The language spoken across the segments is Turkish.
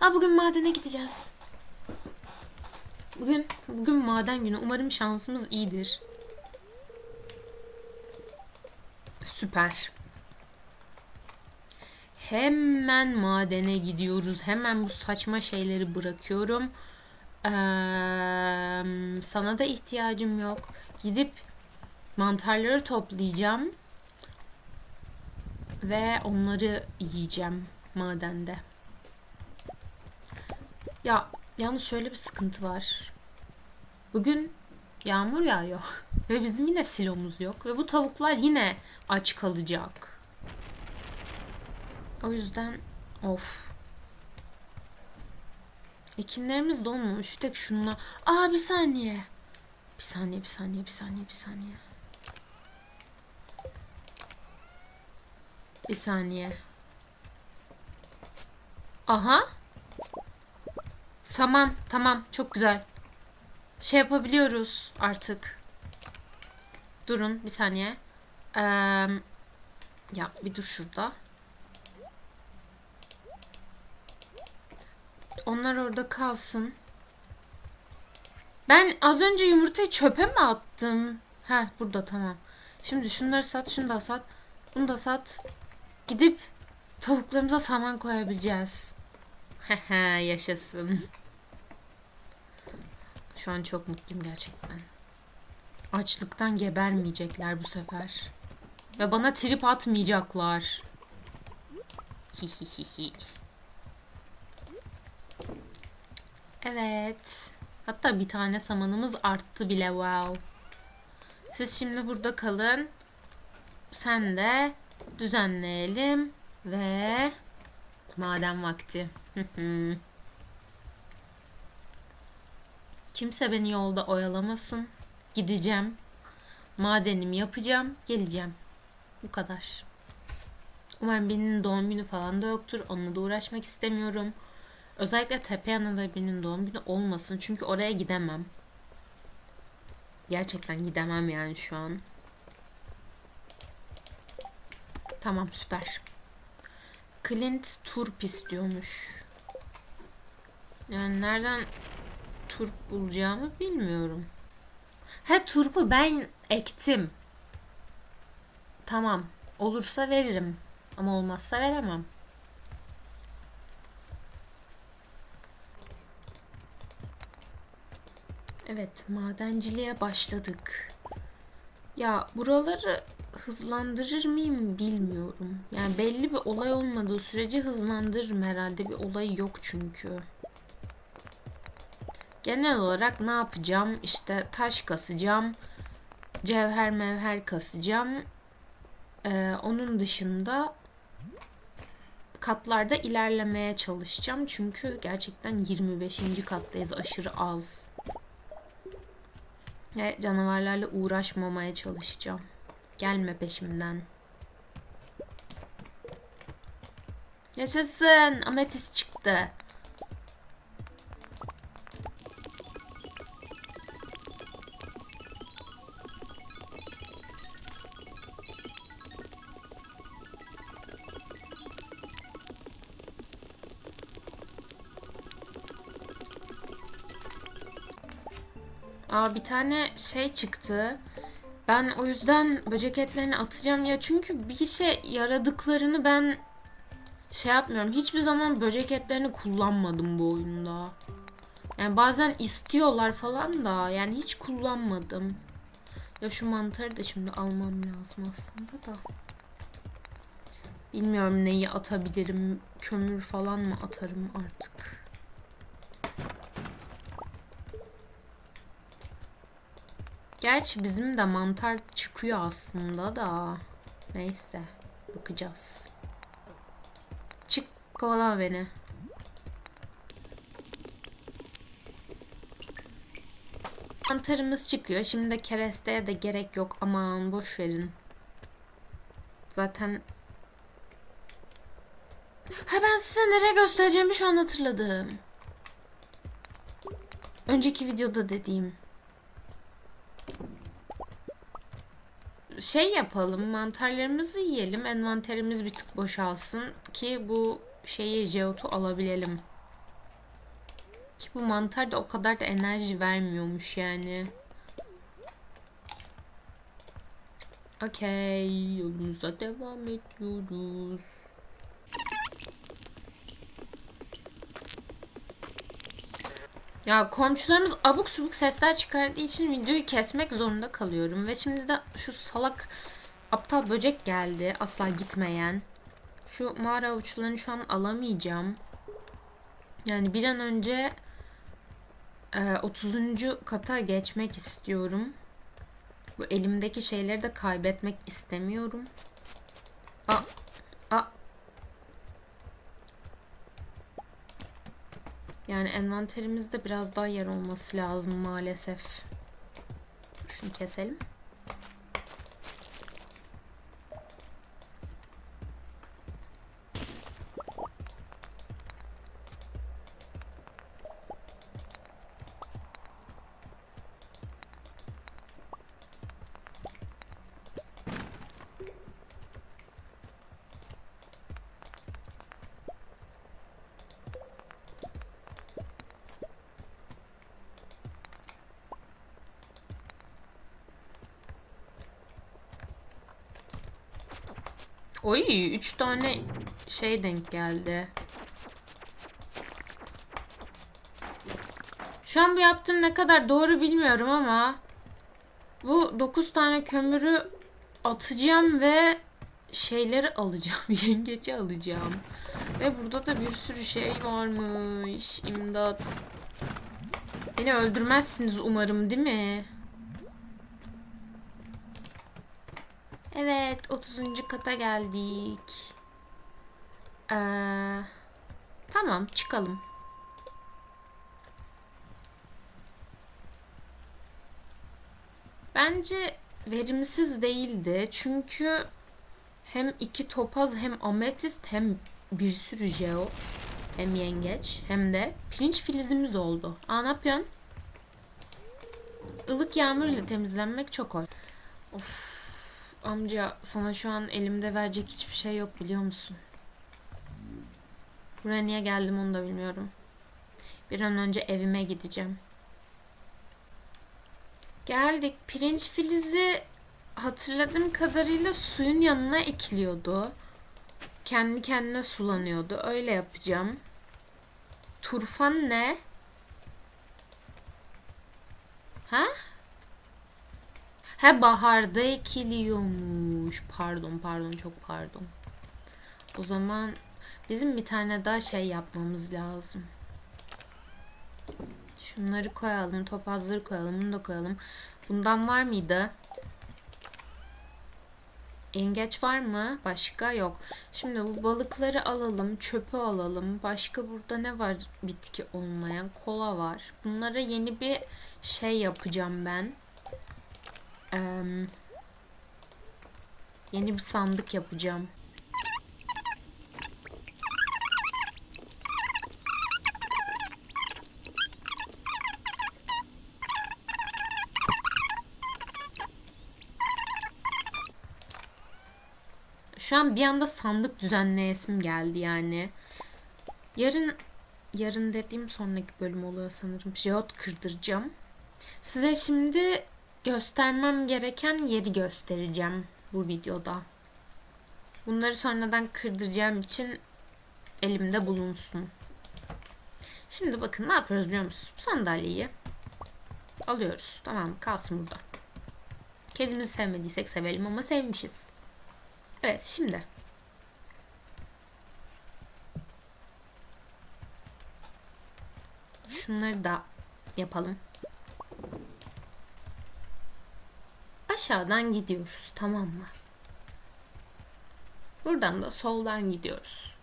Aa bugün madene gideceğiz. Bugün bugün maden günü. Umarım şansımız iyidir. Süper. Hemen madene gidiyoruz. Hemen bu saçma şeyleri bırakıyorum. Eee, sana da ihtiyacım yok. Gidip mantarları toplayacağım. Ve onları yiyeceğim madende. Ya yalnız şöyle bir sıkıntı var. Bugün yağmur yağıyor. Ve bizim yine silomuz yok. Ve bu tavuklar yine aç kalacak. O yüzden of. Ekinlerimiz donmamış. Bir tek şunla. Aa bir saniye. Bir saniye, bir saniye, bir saniye, bir saniye. Bir saniye. Aha. Saman. Tamam. Çok güzel. Şey yapabiliyoruz artık. Durun bir saniye. Eee, ya bir dur şurada. Onlar orada kalsın. Ben az önce yumurtayı çöpe mi attım? Ha burada tamam. Şimdi şunları sat, şunu da sat. Bunu da sat. Gidip tavuklarımıza saman koyabileceğiz. Hehe yaşasın. Şu an çok mutluyum gerçekten. Açlıktan gebermeyecekler bu sefer. Ve bana trip atmayacaklar. Hihihihi. Evet. Hatta bir tane samanımız arttı bile wow. Siz şimdi burada kalın. Sen de düzenleyelim ve maden vakti. Kimse beni yolda oyalamasın. Gideceğim. Madenimi yapacağım. Geleceğim. Bu kadar. Umarım birinin doğum günü falan da yoktur. Onunla da uğraşmak istemiyorum. Özellikle tepe yanında birinin doğum günü olmasın. Çünkü oraya gidemem. Gerçekten gidemem yani şu an. Tamam süper. Clint turp istiyormuş. Yani nereden turp bulacağımı bilmiyorum. He turpu ben ektim. Tamam. Olursa veririm. Ama olmazsa veremem. Evet, madenciliğe başladık. Ya buraları hızlandırır mıyım bilmiyorum. Yani belli bir olay olmadığı sürece hızlandırırım herhalde. Bir olay yok çünkü. Genel olarak ne yapacağım? İşte taş kasacağım. Cevher mevher kasacağım. Ee, onun dışında katlarda ilerlemeye çalışacağım. Çünkü gerçekten 25. kattayız. Aşırı az. Ve canavarlarla uğraşmamaya çalışacağım. Gelme peşimden. Yaşasın. Ametist çıktı. Bir tane şey çıktı. Ben o yüzden böcek etlerini atacağım ya çünkü bir işe yaradıklarını ben şey yapmıyorum. Hiçbir zaman böcek etlerini kullanmadım bu oyunda. Yani bazen istiyorlar falan da yani hiç kullanmadım. Ya şu mantarı da şimdi almam lazım aslında da. Bilmiyorum neyi atabilirim. Kömür falan mı atarım artık. Gerçi bizim de mantar çıkıyor aslında da. Neyse. Bakacağız. Çık kovalama beni. Mantarımız çıkıyor. Şimdi de keresteye de gerek yok. Aman boş verin. Zaten Ha ben size nereye göstereceğimi şu an hatırladım. Önceki videoda dediğim. Şey yapalım, mantarlarımızı yiyelim, envanterimiz bir tık boşalsın ki bu şeyi jeotu alabilelim. Ki bu mantar da o kadar da enerji vermiyormuş yani. Okey. Yolumuza devam ediyoruz. Ya komşularımız abuk subuk sesler çıkardığı için videoyu kesmek zorunda kalıyorum. Ve şimdi de şu salak aptal böcek geldi. Asla gitmeyen. Şu mağara avuçlarını şu an alamayacağım. Yani bir an önce e, 30. kata geçmek istiyorum. Bu elimdeki şeyleri de kaybetmek istemiyorum. A, Yani envanterimizde biraz daha yer olması lazım maalesef. Şunu keselim. Oy, üç tane şey denk geldi. Şu an bu yaptığım ne kadar doğru bilmiyorum ama bu 9 tane kömürü atacağım ve şeyleri alacağım. Yengeci alacağım. Ve burada da bir sürü şey varmış. İmdat. Beni öldürmezsiniz umarım değil mi? Evet, 30. kata geldik. Ee, tamam, çıkalım. Bence verimsiz değildi. Çünkü hem iki topaz hem ametist hem bir sürü jeot hem yengeç hem de pirinç filizimiz oldu. Aa ne yapıyorsun? Ilık yağmur ile temizlenmek çok hoş. Of amca sana şu an elimde verecek hiçbir şey yok biliyor musun? Buraya niye geldim onu da bilmiyorum. Bir an önce evime gideceğim. Geldik. Pirinç filizi hatırladığım kadarıyla suyun yanına ekiliyordu. Kendi kendine sulanıyordu. Öyle yapacağım. Turfan ne? Ha? He baharda ekiliyormuş. Pardon pardon çok pardon. O zaman bizim bir tane daha şey yapmamız lazım. Şunları koyalım. Topazları koyalım. Bunu da koyalım. Bundan var mıydı? Yengeç var mı? Başka yok. Şimdi bu balıkları alalım. Çöpü alalım. Başka burada ne var bitki olmayan? Kola var. Bunlara yeni bir şey yapacağım ben. Yeni bir sandık yapacağım. Şu an bir anda sandık düzenleyesim geldi yani. Yarın yarın dediğim sonraki bölüm oluyor sanırım. Jeot kırdıracağım. Size şimdi göstermem gereken yeri göstereceğim bu videoda. Bunları sonradan kırdıracağım için elimde bulunsun. Şimdi bakın ne yapıyoruz biliyor musunuz? Sandalyeyi alıyoruz. Tamam kalsın burada. Kedimizi sevmediysek sevelim ama sevmişiz. Evet şimdi. Şunları da yapalım. Aşağıdan gidiyoruz tamam mı? Buradan da soldan gidiyoruz.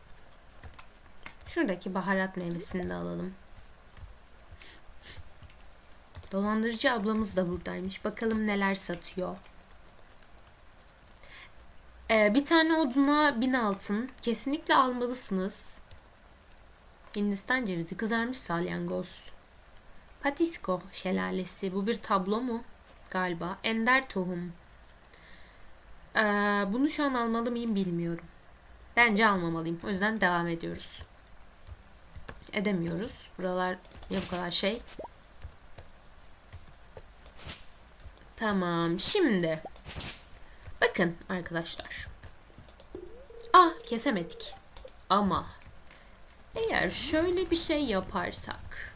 Şuradaki baharat meyvesini de alalım. Dolandırıcı ablamız da buradaymış. Bakalım neler satıyor. Ee, bir tane oduna bin altın. Kesinlikle almalısınız. Hindistan cevizi kızarmış salyangoz. Patisko şelalesi. Bu bir tablo mu? Galiba. Ender tohum. Ee, bunu şu an almalı mıyım bilmiyorum. Bence almamalıyım. O yüzden devam ediyoruz. Edemiyoruz. Buralar niye bu kadar şey? Tamam şimdi. Bakın arkadaşlar. Ah kesemedik. Ama eğer şöyle bir şey yaparsak.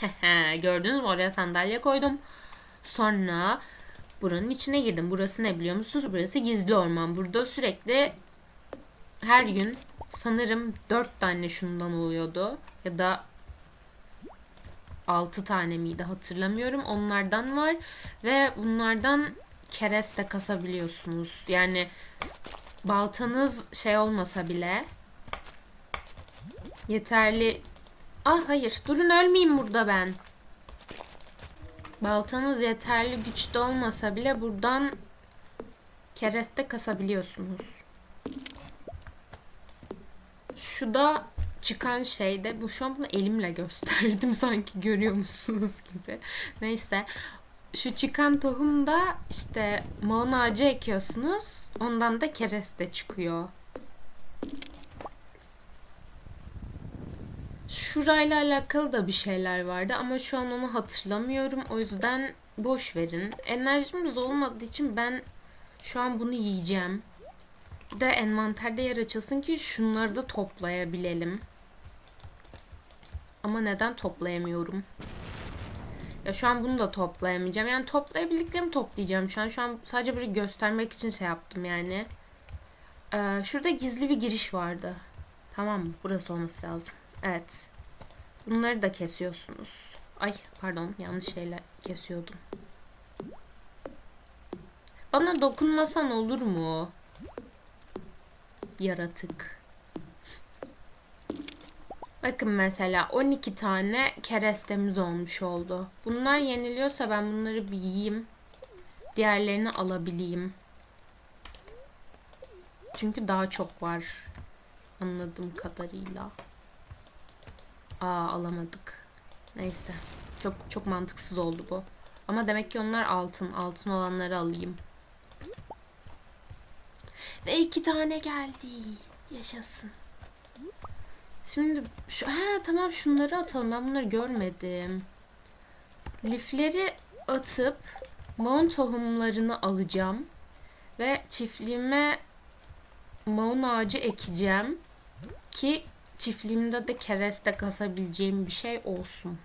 Gördünüz mü oraya sandalye koydum. Sonra buranın içine girdim. Burası ne biliyor musunuz? Burası gizli orman. Burada sürekli her gün sanırım 4 tane şundan oluyordu. Ya da 6 tane miydi hatırlamıyorum. Onlardan var ve bunlardan kereste kasabiliyorsunuz. Yani baltanız şey olmasa bile yeterli. Ah hayır durun ölmeyeyim burada ben. Baltanız yeterli güçte olmasa bile buradan kereste kasabiliyorsunuz. Şu da çıkan şey de bu şu an bunu elimle gösterdim sanki görüyor musunuz gibi. Neyse şu çıkan tohum da işte maun ağacı ekiyorsunuz. Ondan da kereste çıkıyor. Şurayla alakalı da bir şeyler vardı ama şu an onu hatırlamıyorum. O yüzden boş verin. Enerjimiz olmadığı için ben şu an bunu yiyeceğim. Bir de envanterde yer açılsın ki şunları da toplayabilelim. Ama neden toplayamıyorum? Ya şu an bunu da toplayamayacağım. Yani toplayabildiklerimi toplayacağım şu an. Şu an sadece böyle göstermek için şey yaptım yani. Ee, şurada gizli bir giriş vardı. Tamam mı? Burası olması lazım. Evet. Bunları da kesiyorsunuz. Ay pardon yanlış şeyle kesiyordum. Bana dokunmasan olur mu? Yaratık. Bakın mesela 12 tane kerestemiz olmuş oldu. Bunlar yeniliyorsa ben bunları bir yiyeyim. Diğerlerini alabileyim. Çünkü daha çok var. Anladığım kadarıyla. Aa alamadık. Neyse. Çok çok mantıksız oldu bu. Ama demek ki onlar altın. Altın olanları alayım. Ve iki tane geldi. Yaşasın. Şimdi şu ha tamam şunları atalım. Ben bunları görmedim. Lifleri atıp maun tohumlarını alacağım ve çiftliğime maun ağacı ekeceğim ki çiftliğimde de kereste kasabileceğim bir şey olsun.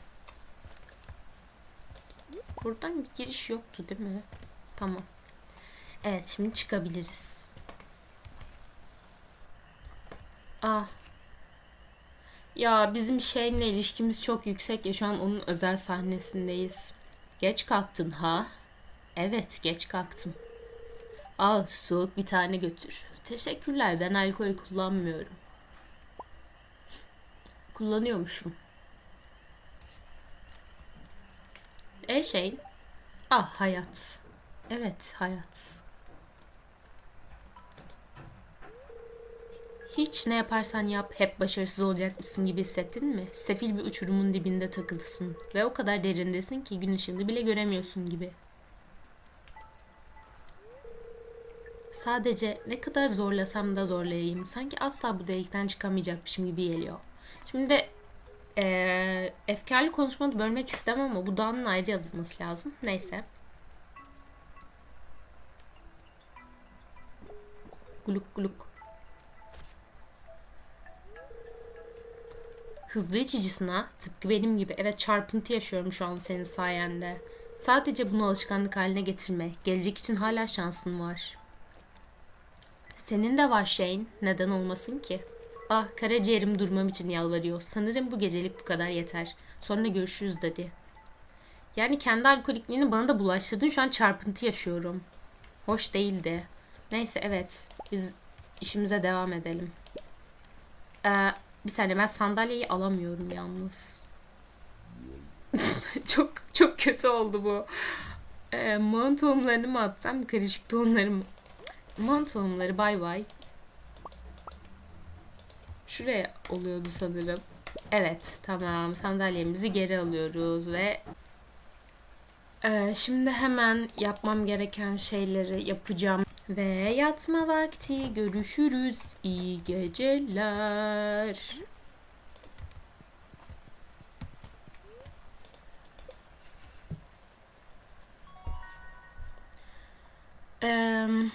Buradan bir giriş yoktu değil mi? Tamam. Evet şimdi çıkabiliriz. Ah ya bizim şeyle ilişkimiz çok yüksek ya şu an onun özel sahnesindeyiz. Geç kalktın ha? Evet geç kalktım. Al soğuk bir tane götür. Teşekkürler ben alkol kullanmıyorum. Kullanıyormuşum. E şey? Ah hayat. Evet hayat. Hiç ne yaparsan yap hep başarısız olacakmışsın gibi hissettin mi? Sefil bir uçurumun dibinde takılısın ve o kadar derindesin ki gün ışığını bile göremiyorsun gibi. Sadece ne kadar zorlasam da zorlayayım. Sanki asla bu delikten çıkamayacakmışım gibi geliyor. Şimdi ee, efkarlı konuşmanı bölmek istemem ama bu dağının ayrı yazılması lazım. Neyse. Gluk gluk. Hızlı içicisin ha. Tıpkı benim gibi. Evet çarpıntı yaşıyorum şu an senin sayende. Sadece bunu alışkanlık haline getirme. Gelecek için hala şansın var. Senin de var Shane. Neden olmasın ki? Ah karaciğerim durmam için yalvarıyor. Sanırım bu gecelik bu kadar yeter. Sonra görüşürüz dedi. Yani kendi alkolikliğini bana da bulaştırdın. Şu an çarpıntı yaşıyorum. Hoş değildi. Neyse evet. Biz işimize devam edelim. Ee, bir saniye ben sandalyeyi alamıyorum yalnız. çok çok kötü oldu bu. Ee, mağın mı atsam karışık tohumları mı? Tohumları bay bay. Şuraya oluyordu sanırım. Evet tamam sandalyemizi geri alıyoruz ve ee, şimdi hemen yapmam gereken şeyleri yapacağım. Ve yatma vakti görüşürüz. İyi geceler. Um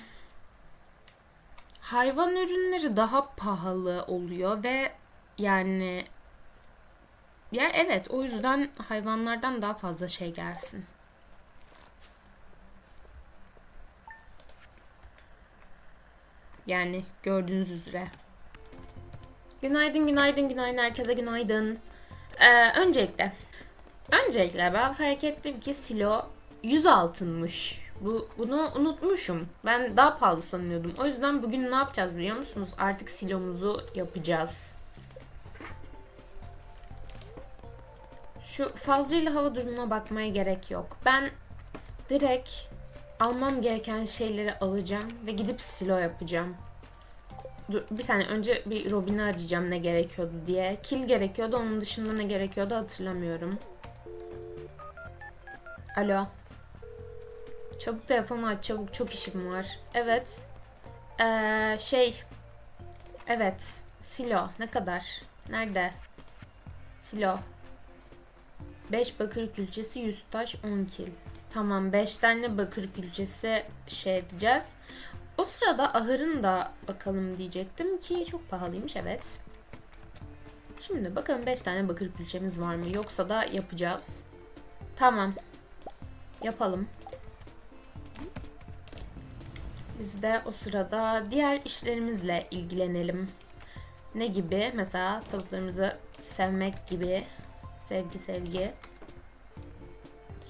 hayvan ürünleri daha pahalı oluyor ve yani ya evet o yüzden hayvanlardan daha fazla şey gelsin. Yani gördüğünüz üzere. Günaydın, günaydın, günaydın. Herkese günaydın. Ee, öncelikle, öncelikle ben fark ettim ki silo 100 altınmış. Bu, bunu unutmuşum. Ben daha pahalı sanıyordum. O yüzden bugün ne yapacağız biliyor musunuz? Artık silomuzu yapacağız. Şu falcıyla hava durumuna bakmaya gerek yok. Ben direkt almam gereken şeyleri alacağım ve gidip silo yapacağım. Dur, bir saniye önce bir Robin'i arayacağım ne gerekiyordu diye. Kil gerekiyordu onun dışında ne gerekiyordu hatırlamıyorum. Alo. Çabuk telefonu aç çabuk çok işim var. Evet. Ee, şey. Evet. Silo ne kadar? Nerede? Silo. 5 bakır külçesi 100 taş 10 kil. Tamam 5 tane bakır külçesi şey edeceğiz. O sırada ahırın da bakalım diyecektim ki çok pahalıymış evet. Şimdi bakalım 5 tane bakır külçemiz var mı yoksa da yapacağız. Tamam. Yapalım. Biz de o sırada diğer işlerimizle ilgilenelim. Ne gibi? Mesela tavuklarımızı sevmek gibi. Sevgi sevgi.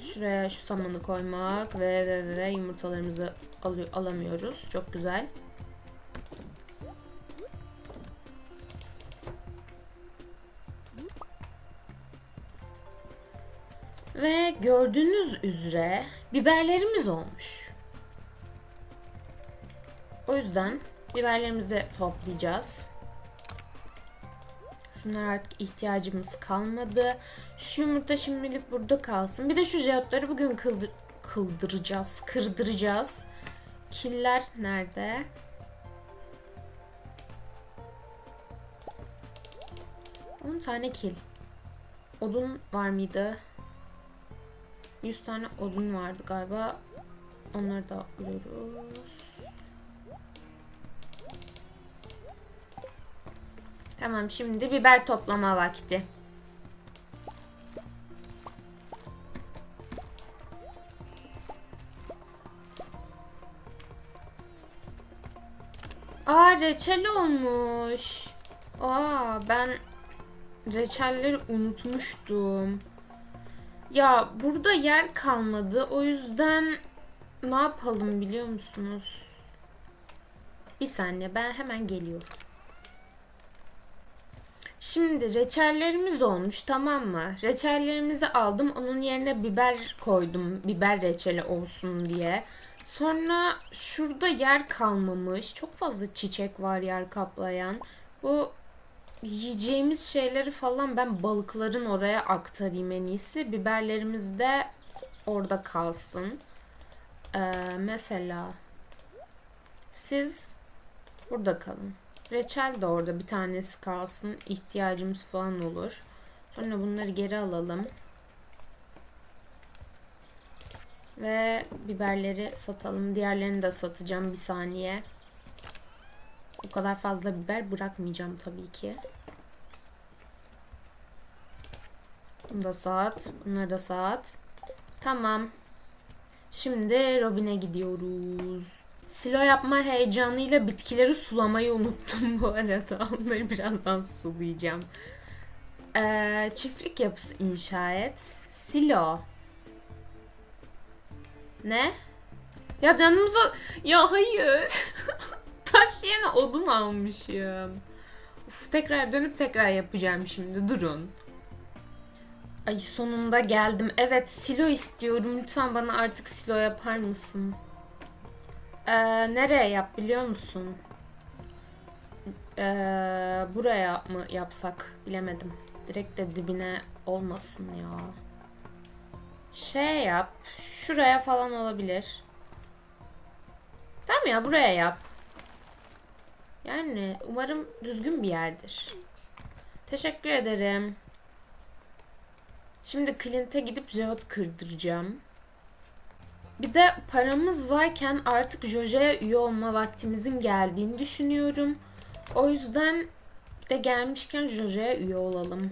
Şuraya şu samanı koymak ve ve ve, yumurtalarımızı alıyor, alamıyoruz. Çok güzel. Ve gördüğünüz üzere biberlerimiz olmuş. O yüzden biberlerimizi toplayacağız. Şunlar artık ihtiyacımız kalmadı. Şu yumurta şimdilik burada kalsın. Bir de şu jeotları bugün kıldır kıldıracağız. Kırdıracağız. Killer nerede? On tane kil. Odun var mıydı? 100 tane odun vardı galiba. Onları da alıyoruz. Tamam şimdi biber toplama vakti. Aa reçel olmuş. Aa ben reçelleri unutmuştum. Ya burada yer kalmadı. O yüzden ne yapalım biliyor musunuz? Bir saniye ben hemen geliyorum. Şimdi reçellerimiz olmuş tamam mı? Reçellerimizi aldım onun yerine biber koydum. Biber reçeli olsun diye. Sonra şurada yer kalmamış. Çok fazla çiçek var yer kaplayan. Bu yiyeceğimiz şeyleri falan ben balıkların oraya aktarayım en iyisi. Biberlerimiz de orada kalsın. Ee, mesela siz burada kalın. Reçel de orada bir tanesi kalsın. İhtiyacımız falan olur. Sonra bunları geri alalım. Ve biberleri satalım. Diğerlerini de satacağım bir saniye. O kadar fazla biber bırakmayacağım tabii ki. Bunu da saat. Bunları da saat. Tamam. Şimdi Robin'e gidiyoruz. Silo yapma heyecanıyla bitkileri sulamayı unuttum bu arada. Onları birazdan sulayacağım. Ee, çiftlik yapısı inşa et. Silo. Ne? Ya canımıza... Ya hayır. Taş yerine odun almışım. Uf, tekrar dönüp tekrar yapacağım şimdi. Durun. Ay sonunda geldim. Evet silo istiyorum. Lütfen bana artık silo yapar mısın? Ee, nereye yap biliyor musun? Ee, buraya mı yapsak bilemedim. Direkt de dibine olmasın ya. Şey yap. Şuraya falan olabilir. Tamam ya buraya yap. Yani umarım düzgün bir yerdir. Teşekkür ederim. Şimdi Clint'e gidip jeot kırdıracağım. Bir de paramız varken artık Jojo'ya üye olma vaktimizin geldiğini düşünüyorum. O yüzden de gelmişken Jojo'ya üye olalım.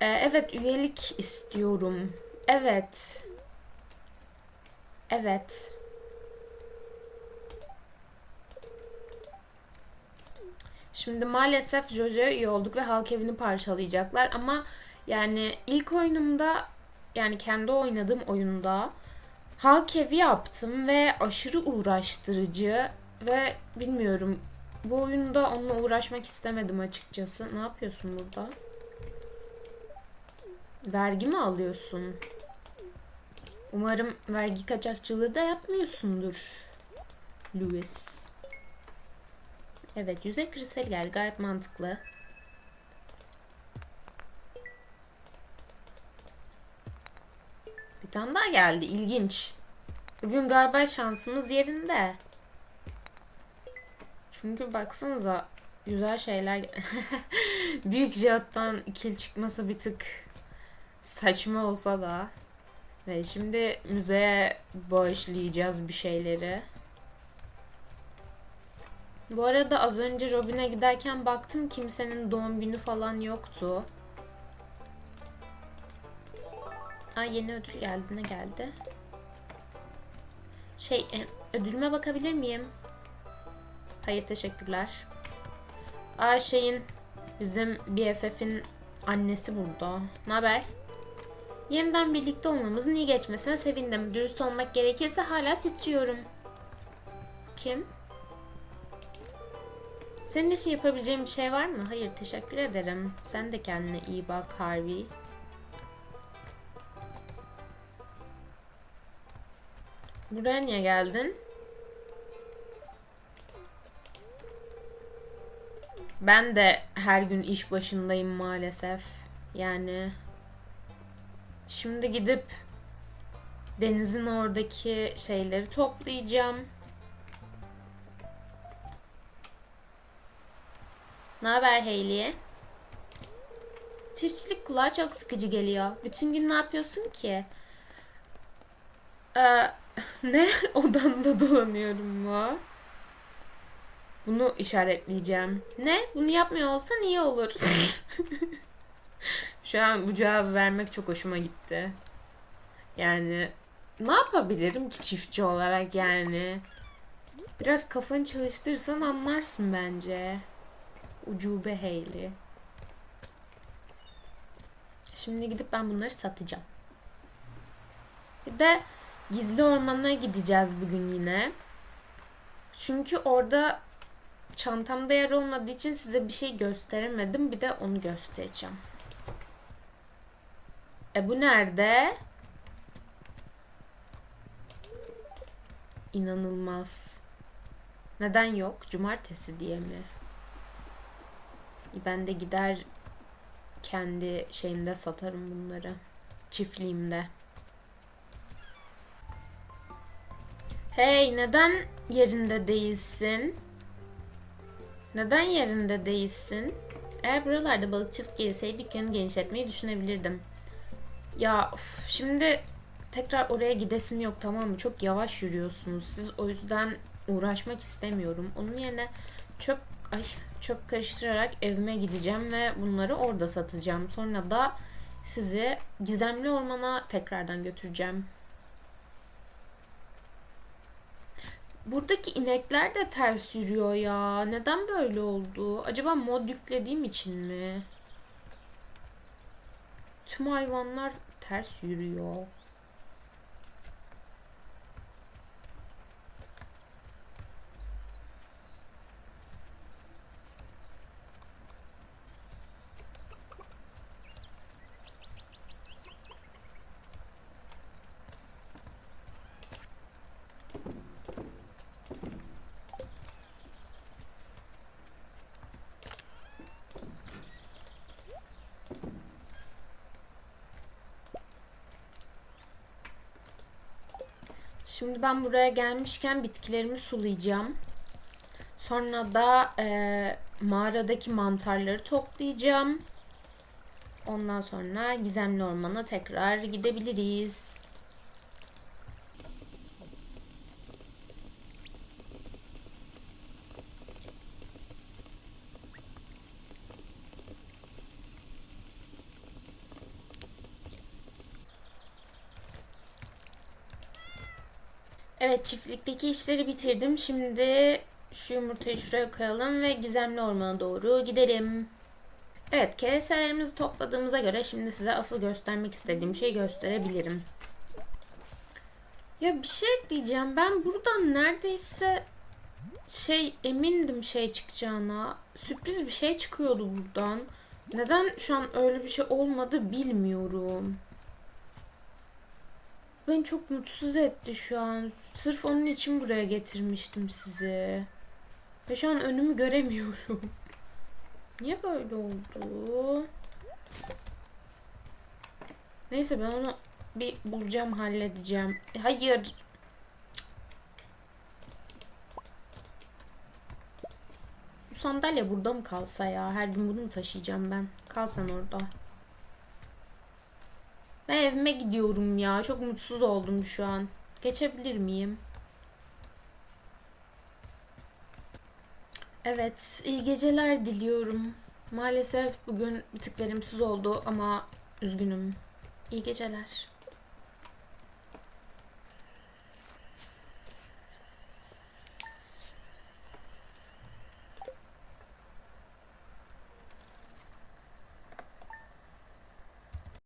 Ee, evet üyelik istiyorum. Evet. Evet. Şimdi maalesef Jojo'ya üye olduk ve halk evini parçalayacaklar ama yani ilk oyunumda yani kendi oynadığım oyunda halk yaptım ve aşırı uğraştırıcı ve bilmiyorum bu oyunda onunla uğraşmak istemedim açıkçası. Ne yapıyorsun burada? Vergi mi alıyorsun? Umarım vergi kaçakçılığı da yapmıyorsundur. Louis. Evet yüzey kristal geldi gayet mantıklı. Tane daha geldi ilginç. Bugün galiba şansımız yerinde. Çünkü baksanıza güzel şeyler büyük jattan kil çıkması bir tık saçma olsa da ve şimdi müzeye bağışlayacağız bir şeyleri. Bu arada az önce Robin'e giderken baktım kimsenin doğum günü falan yoktu. Ay yeni ödül geldi. Ne geldi? Şey, e, ödülüme bakabilir miyim? Hayır, teşekkürler. Aa şeyin bizim BFF'in annesi burada. Ne haber? Yeniden birlikte olmamızın iyi geçmesine sevindim. Dürüst olmak gerekirse hala titriyorum. Kim? Senin için yapabileceğim bir şey var mı? Hayır, teşekkür ederim. Sen de kendine iyi bak Harvey. Buraya niye geldin? Ben de her gün iş başındayım maalesef. Yani şimdi gidip denizin oradaki şeyleri toplayacağım. Ne haber Hayley? Çiftçilik kulağa çok sıkıcı geliyor. Bütün gün ne yapıyorsun ki? Ee, ne? Odanda dolanıyorum mu? Bunu işaretleyeceğim. Ne? Bunu yapmıyor olsan iyi olur. Şu an bu cevabı vermek çok hoşuma gitti. Yani ne yapabilirim ki çiftçi olarak yani? Biraz kafanı çalıştırırsan anlarsın bence. Ucube Hayley. Şimdi gidip ben bunları satacağım. Bir de gizli ormana gideceğiz bugün yine. Çünkü orada çantamda yer olmadığı için size bir şey gösteremedim. Bir de onu göstereceğim. E bu nerede? İnanılmaz. Neden yok? Cumartesi diye mi? Ben de gider kendi şeyimde satarım bunları. Çiftliğimde. Hey neden yerinde değilsin? Neden yerinde değilsin? Eğer buralarda balıkçılık gelseydi dükkanı genişletmeyi düşünebilirdim. Ya of, şimdi tekrar oraya gidesim yok tamam mı? Çok yavaş yürüyorsunuz. Siz o yüzden uğraşmak istemiyorum. Onun yerine çöp ay çöp karıştırarak evime gideceğim ve bunları orada satacağım. Sonra da sizi gizemli ormana tekrardan götüreceğim. Buradaki inekler de ters yürüyor ya. Neden böyle oldu? Acaba mod yüklediğim için mi? Tüm hayvanlar ters yürüyor. Şimdi ben buraya gelmişken bitkilerimi sulayacağım. Sonra da e, mağaradaki mantarları toplayacağım. Ondan sonra gizemli ormana tekrar gidebiliriz. Evet çiftlikteki işleri bitirdim. Şimdi şu yumurtayı şuraya koyalım ve gizemli ormana doğru gidelim. Evet kereselerimizi topladığımıza göre şimdi size asıl göstermek istediğim şeyi gösterebilirim. Ya bir şey diyeceğim. Ben buradan neredeyse şey emindim şey çıkacağına. Sürpriz bir şey çıkıyordu buradan. Neden şu an öyle bir şey olmadı bilmiyorum. Beni çok mutsuz etti şu an. Sırf onun için buraya getirmiştim sizi. Ve şu an önümü göremiyorum. Niye böyle oldu? Neyse ben onu bir bulacağım, halledeceğim. Hayır. Bu sandalye burada mı kalsa ya? Her gün bunu mu taşıyacağım ben? Kalsan orada. Ben evime gidiyorum ya. Çok mutsuz oldum şu an. Geçebilir miyim? Evet, iyi geceler diliyorum. Maalesef bugün bir tık verimsiz oldu ama üzgünüm. İyi geceler.